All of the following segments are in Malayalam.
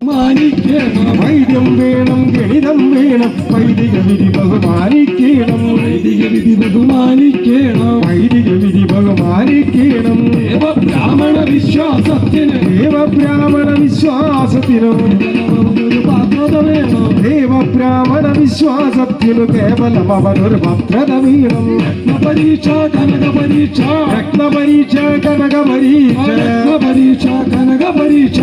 മാനിക്കണം വൈദ്യം വേണം ഗണിതം വേണം വൈദിക വിധി ബഹുമാനിക്കണം വൈദിക വിധി ബഹുമാനിക്കണം വൈദിക വിധി ബഹുമാനിക്കണം ദേവ ബ്രാഹ്മണ വിശ്വാസത്തിന് ദേവ ബ്രാഹ്മണ വിശ്വാസത്തിനു ഒരു പാത്രത വേണം ദേവബ്രാഹ്മണ വിശ്വാസത്തിനു കേവലം അവനൊരു ഭദ്രത വീണം പരീക്ഷ കനക പരീക്ഷ രത്നപരീക്ഷ കനകപരീക്ഷ പരീക്ഷ കനക പരീക്ഷ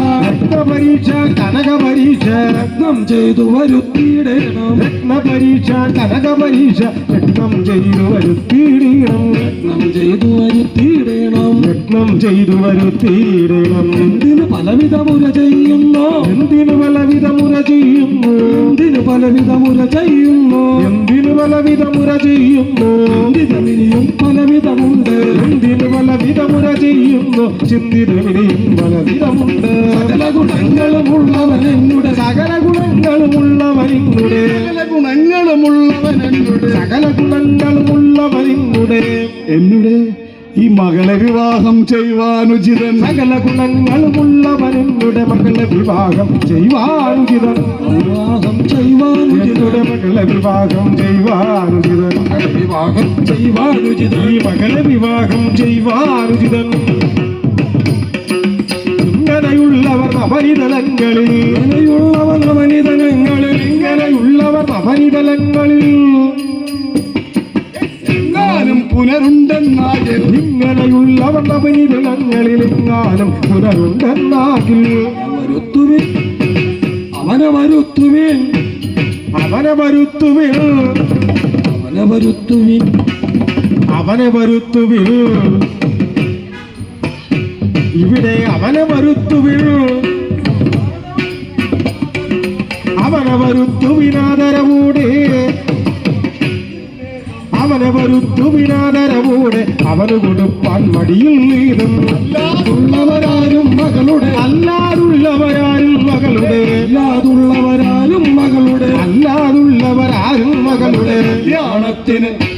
രത്നപരീക്ഷ കനകപരീക്ഷ രത്നം ചെയ്തു വരുത്തിയിടണം. രത്നപരീക്ഷ കനകപരീക്ഷ രത്നം ചെയ്തു വരുത്തിയിടണം. രത്നം ചെയ്തു വരുത്തിയിടണം. രത്നം ചെയ്തു വരുത്തിയിടണം. എന്തിന് പലവിധ മുര ചെയ്യുന്നു? എന്തിനു പലവിധ മുര ചെയ്യുന്നു? എന്തിന് പലവിധ മുര ചെയ്യുന്നു? എന്തിനു പലവിധ മുര ചെയ്യുന്നു? ചിന്തിതമിനിയും പലവിധമുണ്ട്. എന്തിനു പലവിധ മുര ചെയ്യുന്നു? ചിന്തിതമിനിയും പലവിധമുണ്ട്. പല ഗുണങ്ങളുമുള്ളവൻ എന്നുടെ സകല ഗുണങ്ങളുമുള്ളവരിങ്ങളുടെ സകല ഗുണങ്ങളുമുള്ളവനെന്നുടെ സകല ഗുണങ്ങളുമുള്ളവരിങ്ങളുടെ എന്നുടെ. ഈ മകളെ വിവാഹം ചെയ്യുവാനുചിതൻ സകല ഗുണങ്ങളുമുള്ളവരിങ്ങളുടെ മകളെ വിവാഹം ചെയ്യുവാനുചിതൻ വിവാഹം ചെയ്യുവാനുചിതയുടെ മകളെ വിവാഹം ചെയ്യുവാനുചിതൻ വിവാഹം ചെയ്യുവാനുചിതൻ ഈ മകളെ വിവാഹം ചെയ്യുവാനുചിതൻ ഇങ്ങനെയുള്ളവർ നവനിതലങ്ങളിൽ അങ്ങനെയുള്ളവൻ അവനിതനങ്ങളിൽ ഇങ്ങനെയുള്ളവർ നവനിതലങ്ങളിൽ എങ്ങാനും പുനരുണ്ടെന്നാകെ ഇങ്ങനെയുള്ളവർ നവനിതലങ്ങളിൽ എങ്ങാനും പുനരുണ്ടെന്നാകിൽ. വരുത്തുവിൻ അവനെ വരുത്തുവിൻ അവനെ വരുത്തുവിൽ അവനെ വരുത്തുവിൻ അവനെ വരുത്തുവിൽ ഇവിടെ അവനെ വരുത്തുവിൽ അവനെ വരുത്തുവിനാദരവൂടെ അവനെ വരുത്തുവിനാദരവൂടെ അവന് കൊടുപ്പാൻ മടിയിൽ നീതും. ഉള്ളവരാരും മകളുടെ. അല്ലാതുള്ളവരാരും മകളുടെ. അല്ലാതുള്ളവരാരും മകളുടെ. അല്ലാതുള്ളവരാരും മകളുടെ. കല്യാണത്തിന്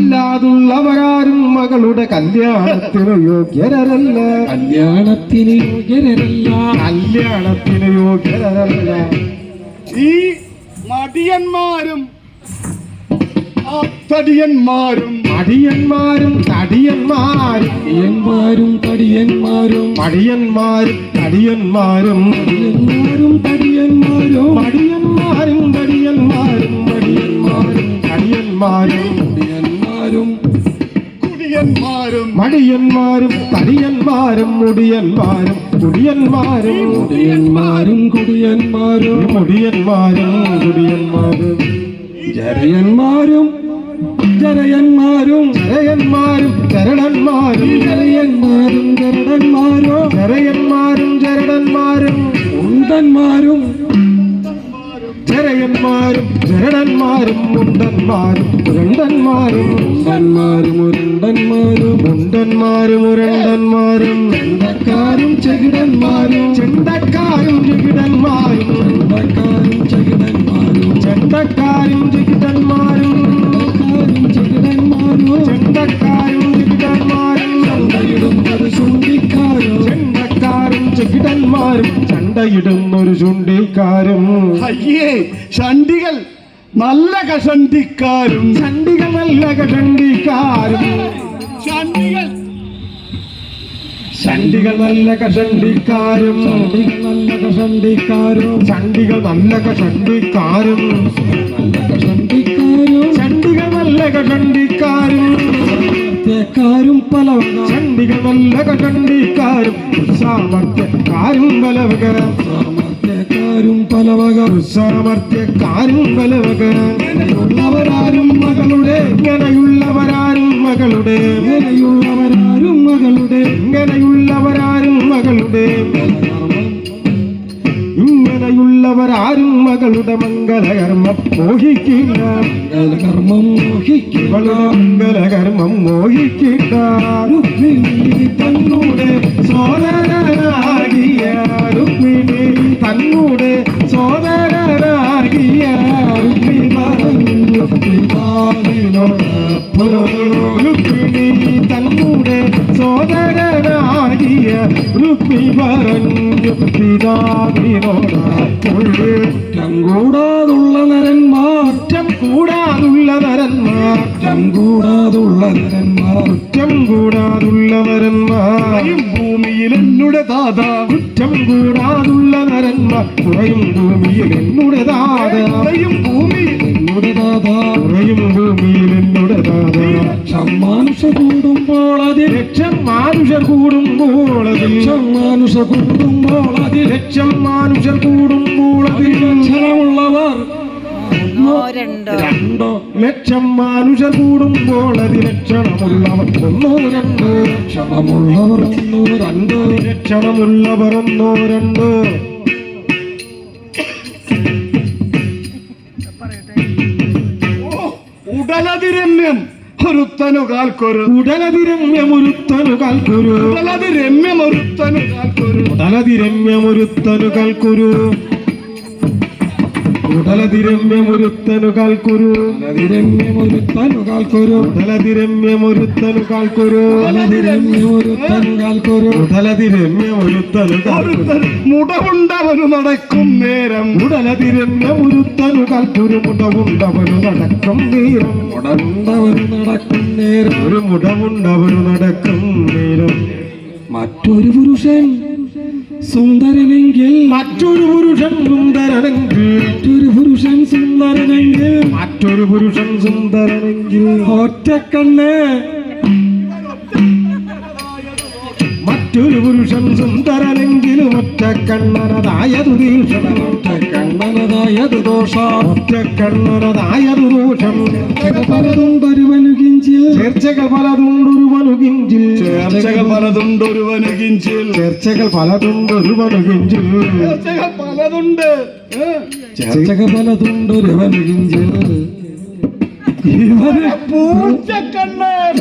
അല്ലാതുള്ളവരാരും മകളുടെ കല്യാണത്തിന് യോഗ്യരല്ല കല്യാണത്തിന് യോഗ്യരല്ല കല്യാണത്തിന് യോഗ്യരല്ല ഈ മടിയന്മാരും തടിയന്മാരും മടിയന്മാരും തടിയന്മാരും തടിയന്മാരും തടിയന്മാരും മടിയന്മാരും തടിയന്മാരും എന്മാരും തടിയന്മാരും മടിയന്മാരും തടിയന്മാരും മടിയന്മാരും തടിയന്മാരും മടിയന്മാരും തടിയന്മാരും മുടിയന്മാരും കുടിയന്മാരും മുടിയന്മാരും കുടിയന്മാരും മുടിയന്മാരും കുടിയന്മാരും ജരയന്മാരും ജരയന്മാരും ജരയന്മാരും ചരണന്മാരും ജരയന്മാരും ജരടന്മാരും ജരയന്മാരും ചരടന്മാരും ഉണ്ടന്മാരും ജരയന്മാരും ജരണന്മാരും മുണ്ടന്മാരും ഉരണ്ടന്മാരും ഉണ്ടന്മാരും ഉരുണ്ടന്മാരും മുണ്ടന്മാരും മുരണ്ടന്മാരും ചെണ്ടക്കാരും ചെകിടന്മാരും ചെണ്ടക്കാരും ജഗിടന്മാരും ചെണ്ടക്കാരും ചെകിടന്മാരും ചെണ്ടക്കാരും ചെണ്ടക്കാരും ചെകിടന്മാരും ചെണ്ടക്കാരും ജഗിടന്മാരും ചന്തയിടുന്നൊരു ചുണ്ടിക്കാരും ചെണ്ടക്കാരും ചെകിടന്മാരും ചണ്ടയിടുന്നൊരു ചുണ്ടിക്കാരും അയ്യേ ചണ്ടികൾ നല്ല കഷണ്ടിക്കാരും. ചണ്ടികൾ നല്ല കഷണ്ടിക്കാരും. ചണ്ടികൾ. ചണ്ടികൾ നല്ല കഷണ്ടിക്കാരും. ചണ്ടികൾ നല്ല കഷണ്ടിക്കാരും. ചണ്ടികൾ നല്ല കഷണ്ടിക്കാരും. നല്ല കഷണ്ടിക്കാരും. ചണ്ടികൾ നല്ല കഷണ്ടിക്കാരും. തേക്കാരും പല ചണ്ടികൾ നല്ല കണ്ടിക്കാരും സാമർത്ഥ്യക്കാരും പലവക. സാമർത്ഥ്യക്കാരും പലവക. സാമർത്ഥ്യക്കാരും പലവക. ഉള്ളവരാരും മകളുടെ. ഇങ്ങനെയുള്ളവരാരും മകളുടെ. ഇങ്ങനെയുള്ളവരാരും മകളുടെ. ഇങ്ങനെയുള്ളവരാരും മകളുടെ. ഇങ്ങനെയുള്ളവരാരും മകളുടെ മംഗളകർമ്മം മോഹിക്കില്ല. മോഹിക്കുക മംഗലകർമ്മം രുക്മിണി തന്നൂടെ കുറ്റം കൂടാതുള്ള നരന്മാർ കുറ്റം കൂടാതുള്ള നരന്മാർ ഭൂമിയിൽ എന്നുടെ ദാതാ. കുറ്റം കൂടാതുള്ള നരന്മാർ കുറയും ഭൂമിയിൽ എന്നുടെ ദാത. കുറയും ഭൂമിയിൽ. എന്നുടെ ദാതാ. കുറയും ഭൂമിയിൽ എന്നുടെ ദാത. മാനുഷ കൂടുമ്പോൾ അത് ലക്ഷം മാനുഷർ കൂടുമ്പോൾ ലക്ഷം മാനുഷ കൂടുമ്പോൾ അത് ലക്ഷം മാനുഷർ കൂടുമ്പോൾ അതിൽ ലക്ഷണമുള്ളവർ രണ്ടോ? രണ്ടോ? ലക്ഷം മാനുഷ കൂടുമ്പോൾ അതിൽ ലക്ഷണമുള്ളവർ ഒന്നോ രണ്ടോ? ക്ഷണമുള്ളവർ ഒന്നോ രണ്ടോ? ലക്ഷണമുള്ളവർ ഒന്നോ രണ്ടോ? ഉടലതിരമ്യം. ഒരുത്തനു കാൽക്കൊരു. ഉടലതിരമ്യം ഒരുത്തനു കാൽക്കൊരു. ഉടലതിരമ്യം ഒരുത്തനു കാൽക്കൊരു. ഉടലതിരമ്യം ഒരുത്തനു കാൽക്കുരു. മുടവുണ്ടവനു നടക്കും നേരം. ഉടലതിരമ്യമൊരുത്തനു കൽക്കുരു മുടവുണ്ടവനു നടക്കും നേരം. മുടവുണ്ടവനു നടക്കും നേരം. ഒരു മുടവുണ്ടവനു നടക്കും നേരം. മറ്റൊരു പുരുഷൻ സുന്ദരനെങ്കിൽ മറ്റൊരു പുരുഷൻ സുന്ദരനെങ്കിൽ മറ്റൊരു പുരുഷൻ സുന്ദരനെങ്കിൽ മറ്റൊരു പുരുഷൻ സുന്ദരനെങ്കിൽ ഒറ്റക്കണ്ണ് മറ്റൊരു പുരുഷൻ സുന്ദരനെങ്കിലും ഒറ്റ കണ്ണനതായതു ദീക്ഷണം കണ്ണനതായത് ദോഷ. ഒറ്റ കണ്ണനതായതു ദോഷം. പലതുണ്ടൊരുവനു കിഞ്ചിൽ ചേർച്ചകൾ പലതുണ്ടൊരുവനു കിഞ്ചിൽ ചർച്ചകൾ പലതുണ്ടൊരുവനു കിഞ്ചിൽ ചേർച്ചകൾ പലതുണ്ടൊരുവനു കിഞ്ചിൽ ചർച്ചകൾ പലതുണ്ട് ഏ? ചർച്ചക പലതുണ്ടൊരുവനു കിഞ്ചിൽ ഇവര് പൂച്ചക്കണ്ണൻ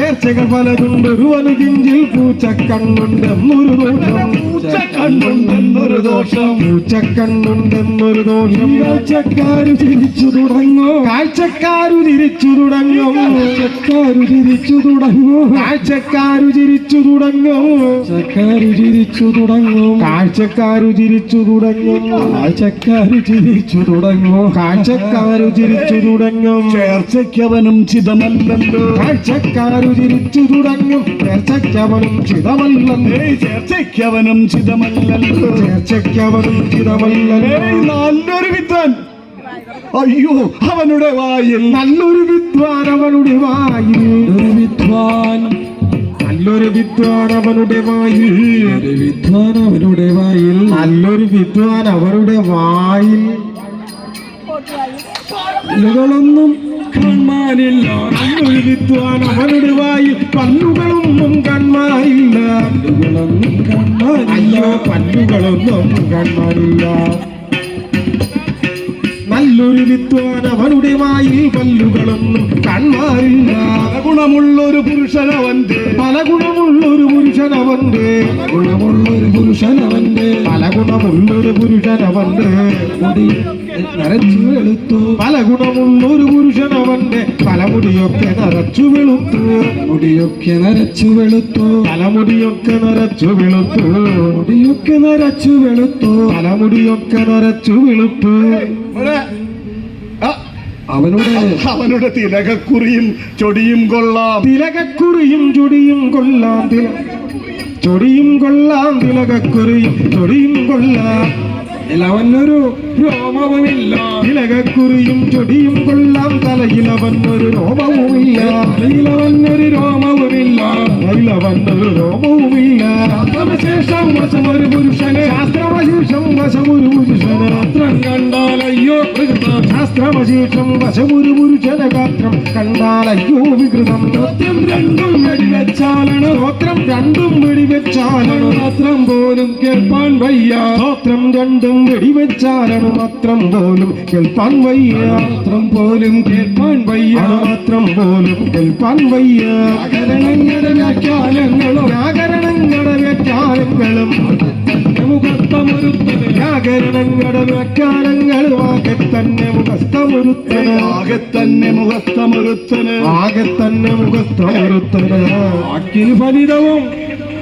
ചേർച്ചകൾ പലതുണ്ട്. കിഞ്ചിൽ പൂച്ചക്കണ്ണുണ്ടെന്നൊരു ദോഷം. പൂച്ചക്കണ്ണുണ്ടെന്നൊരു ദോഷം. പൂച്ചക്കണ്ണുണ്ടെന്നൊരു ദോഷം. കാഴ്ചക്കാരു തിരിച്ചു തുടങ്ങോ. കാഴ്ചക്കാരു തിരിച്ചു തുടങ്ങോ. കാഴ്ചക്കാരു തിരിച്ചു തുടങ്ങോ. കാഴ്ചക്കാരു തിരിച്ചു തുടങ്ങോ. കാഴ്ചക്കാരു തിരിച്ചു തുടങ്ങോ. കാഴ്ചക്കാരു തിരിച്ചു തുടങ്ങോ. കാഴ്ചക്കാരു തിരിച്ചു തുടങ്ങോ. കാഴ്ചക്കാരു തിരിച്ചു തുടങ്ങും. ചേർച്ചയ്ക്കവനും ചിതമല്ലല്ലോ. കാഴ്ചക്കാരു ചിരിച്ചു തുടങ്ങും ചേർച്ചയ്ക്കവനും ചിതമല്ലല്ലോ. ചേർച്ചയ്ക്കവനും ചിതമല്ലല്ലോ. ചേർച്ചയ്ക്കവനും ചിതമല്ലല്ലോ. നല്ലൊരു വിദ്വാൻ. അയ്യോ അവനുടെ വായിൽ. നല്ലൊരു വിദ്വാൻ അവനുടെ വായിൽ. ഒരു വിദ്വാൻ. നല്ലൊരു വിദ്വാൻ അവനുടെ വായിൽ. ഒരു വിദ്വാൻ അവരുടെ വായിൽ. നല്ലൊരു വിദ്വാൻ അവരുടെ വായിൽ ും. കാണാനില്ല നല്ലൊരു വിദ്വാൻ അവരുടെ പല്ലുകളൊന്നും കൺമാരില്ല നല്ലൊരു വിദ്വാൻ അവനുടെ വായിൽ പല്ലുകളൊന്നും കൺമാരില്ല ഗുണമുള്ളൊരു പുരുഷനവന്റെ പല ഗുണമുള്ളൊരു പുരുഷൻ അവന്റെ ഗുണമുള്ളൊരു പുരുഷനവന്റെ പല ഗുണമുള്ളൊരു പുരുഷനവന്റെ. മുടി നരച്ചു വെളുത്തു പല ഗുണമുള്ളൊരു പുരുഷനവന്റെ. പല തലമുടിയൊക്കെ നരച്ചു വെളുത്തു മുടിയൊക്കെ നരച്ചു വെളുത്തു. തലമുടിയൊക്കെ നരച്ചു വെളുത്തു. മുടിയൊക്കെ നരച്ചു വെളുത്തു തലമുടിയൊക്കെ നരച്ചു വെളുത്തു. അവനുടെ അവനുടെ തിലകക്കുറിയും ചൊടിയും കൊള്ളാം. തിലകക്കുറിയും ചൊടിയും കൊള്ളാം. തില ചൊടിയും കൊള്ളാം. തിലകക്കുറിയും ചൊടിയും കൊള്ളാം. അവനൊരു രോമവുമില്ല തിലകക്കുറിയും ചൊടിയും കൊള്ളാം തലയിലവന്നൊരു രോമവുമില്ല അവനൊരു രോമവുമില്ല തലയിലവന്നൊരു രോമവുമില്ല ശേഷം വശമൊരു പുരുഷനെ ശാസ്ത്രവശേഷം വശമൊരു പുരുഷന മാത്രം കണ്ടാലയ്യോ വികൃതം. ശാസ്ത്രവശേഷം വശമൊരു പുരുഷന ഗാത്രം കണ്ടാലയ്യോ വികൃതം സത്യം രണ്ടും വെടിവെച്ചാലാണ് സ്തോത്രം രണ്ടും വെടിവെച്ചാലണു മാത്രം പോലും കേൾപ്പാൻ വയ്യ സ്തോത്രം രണ്ടും വെടിവെച്ചാലണു മാത്രം പോലും കേൾപ്പാൻ വയ്യ. മാത്രം പോലും കേൾപ്പാൻ വയ്യ. മാത്രം പോലും കേൾപ്പാൻ വയ്യ. വ്യാകരണങ്ങളുടെ വ്യാഖ്യാനങ്ങളും വ്യാകരണങ്ങളുടെ വ്യാഖ്യാനങ്ങളും വ്യാകരണങ്ങളുടെ വ്യാഖ്യാനങ്ങളും ആകെ തന്നെ മുഖസ്ഥമൊരുത്തന് ആകെ തന്നെ മുഖത്തമൊരുത്തന് ആകെ തന്നെ മുഖസ്ഥമൊരുത്തന് വാക്കിന് ഫലിതവും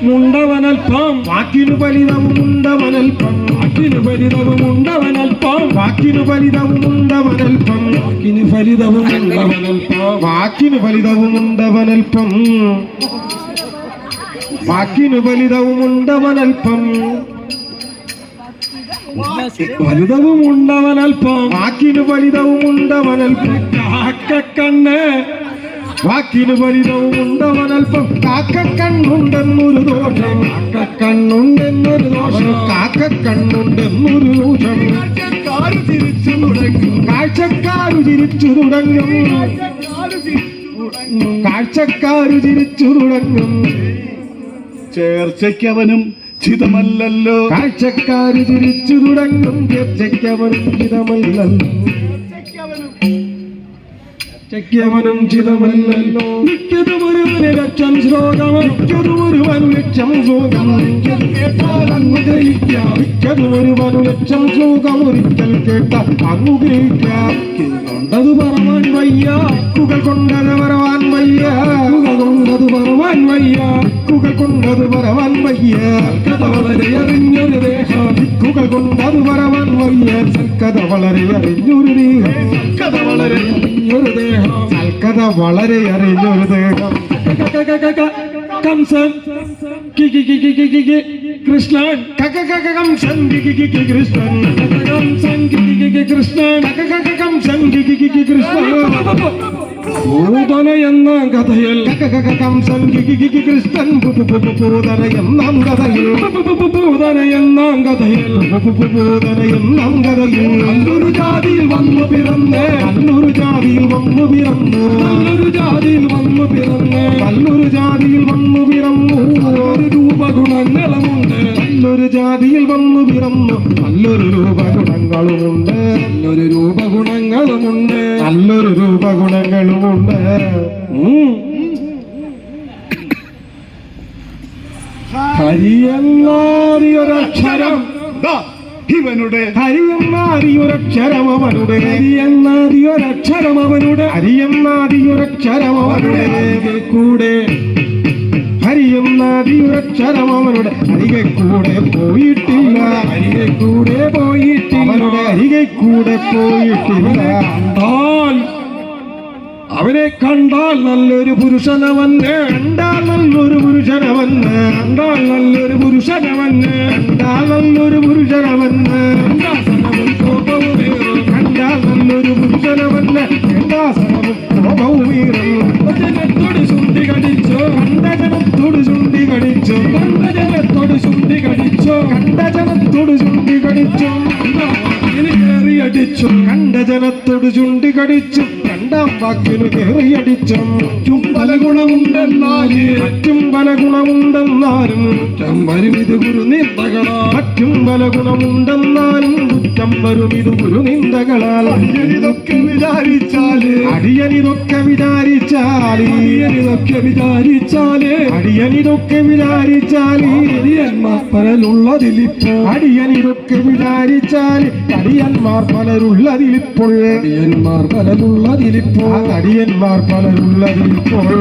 മുണ്ടവനൽപ്പം. വാക്കിനു ഫലിതവുമുണ്ടവനൽപ്പം വാക്കിന് ഫലിതവുമുണ്ടവനൽപ്പം വാക്കിനു ഫലിതവുമുണ്ടവനൽപ്പം വാക്കിന് ഫലിതവുമുണ്ടവനൽപ്പം വാക്കിനു ഫലിതവുമുണ്ടവനൽപ്പം വാക്കിനു ഫലിതവുമുണ്ടവനൽപ്പം ഫലിതവുമുണ്ടവനൽപ്പം വാക്കിനു ഫലിതവുമുണ്ടവനൽപ്പം കാക്കക്കണ്ണ് വാക്കിനു ഫലിതവുമുണ്ടവനൽപ്പം കാക്കക്കണ്ണുണ്ടെന്നൊരു ദോഷം. കാക്കക്കണ്ണുണ്ടെന്നൊരു ദോഷം. കാക്കക്കണ്ണുണ്ടെന്നൊരു ദോഷം. തിരിച്ചു തുടങ്ങും. കാഴ്ചക്കാരു ചിരിച്ചു തുടങ്ങും. കാഴ്ചക്കാരു ചിരിച്ചു തുടങ്ങും. ചേർച്ചയ്ക്കവനും ചിതമല്ലല്ലോ. കാഴ്ചക്കാര് ചിരിച്ചു തുടങ്ങും. ചേർച്ചയ്ക്കവനും ചിതമല്ലല്ലോ. ചയ്ക്കവനും ചിതമല്ലല്ലോ മിക്കതും ഒരു ലക്ഷം ശ്ലോകമോ. മിക്കതും ഒരു ലക്ഷം സുഖം അങ്ങ് ഗ്രഹിക്കാം മിക്കതും ഒരു ലക്ഷം സുഖം ഒരിക്കൽ കേട്ട അങ്ങ് ഗ്രഹിക്കാം കൊണ്ടത് പറവാൻ വയ്യ. കുകൾ കൊണ്ടത് കുക കൊണ്ടത് പറവാൻ വയ്യ കുക കൊണ്ടത് വരവാൻ വയ്യ കഥ വളരെ അറിഞ്ഞൊരു ദേഹം കുക കൊണ്ടത് വരവാൻ വയ്യ സൽക്കഥ വളരെ അറിഞ്ഞൊരു ദേഹം കഥ വളരെ അറിഞ്ഞൊരു ദേഹം സൽക്കഥ വളരെ അറിഞ്ഞൊരു ദേഹം കംസൻ കൃഷ്ണൻ കൃഷ്ണൻ കംസൻ കൃഷ്ണൻ സംഗികി കൃഷ്ണൻ ഭൂതന എന്ന കഥയിൽ സംഗികി കൃഷ്ണൻ ഭൂതന എന്നാം കഥയിൽ ഭൂതന എന്ന കഥയിൽ ഭൂതന എന്നാം കഥയിൽ നല്ലൊരു ജാതിയിൽ വന്നു പിറന്നേ നല്ലൊരു ജാതിയിൽ വന്നു പിറന്നു നല്ലൊരു ജാതിയിൽ വന്നു പിറന്നേ നല്ലൊരു ജാതിയിൽ വന്നു പിറന്നു ഒരു രൂപഗുണങ്ങളുമുണ്ട് നല്ലൊരു ജാതിയിൽ വന്നു പിറന്നു നല്ലൊരു രൂപഗുണങ്ങളുമുണ്ട് നല്ലൊരു രൂപഗുണങ്ങളുമുണ്ട്. നല്ലൊരു രൂപഗുണങ്ങളുമുണ്ട്. ഹരിയെന്നാറിയൊരക്ഷരം. ഹരിയെന്നാരിയൊരക്ഷരം ഇവനുടെ. ഹരിയെന്നാദിയൊരക്ഷരം അവനുടെ ഹരിയെന്നാരിയൊരക്ഷരം അവനുടെ ഹരിയെന്നാദിയൊരക്ഷരം അവനുടെ അരികെ കൂടെ ഹരിയെന്നാദിയൊരക്ഷരം അവരുടെ അരികെ കൂടെ പോയിട്ടില്ല. അരികെ കൂടെ പോയിട്ടില്ല. അവരുടെ അരികെ കൂടെ പോയിട്ടില്ല അവനെ കണ്ടാൽ നല്ലൊരു പുരുഷനവന് കണ്ടാൽ നല്ലൊരു പുരുഷനവന്ന്. കണ്ടാൽ നല്ലൊരു പുരുഷനവന് കണ്ടാൽ നല്ലൊരു പുരുഷനവന്ന്. രണ്ടാം കയറിയടിച്ചും ചുംബല ഗുണമുണ്ടെന്നാൽ. മറ്റും പല ഗുണമുണ്ടെന്നാലും. ചമ്പരും ഇത് ഗുരു നിന്ദകളാ മറ്റും പല ഗുണമുണ്ടെന്നാലും. കുറ്റം വരും ഇത് ഗുരു നിന്ദകളാൽ അടിയനിതൊക്കെ വിചാരിച്ചാൽ. അടിയനിതൊക്കെ വിചാരിച്ചാലി. ഇതൊക്കെ വിചാരിച്ചാലേ. അടിയനിതൊക്കെ വിചാരിച്ചാലി. പരലുള്ളതിലിപ്പോ അടിയനിതൊക്കെ വിചാരിച്ചാൽ അടിയന്മാർ പലരുള്ളതിലിപ്പോൾ. അടിയന്മാർ പലരുള്ളതിലിപ്പോ അടിയന്മാർ പലരുള്ളതിലിപ്പോൾ.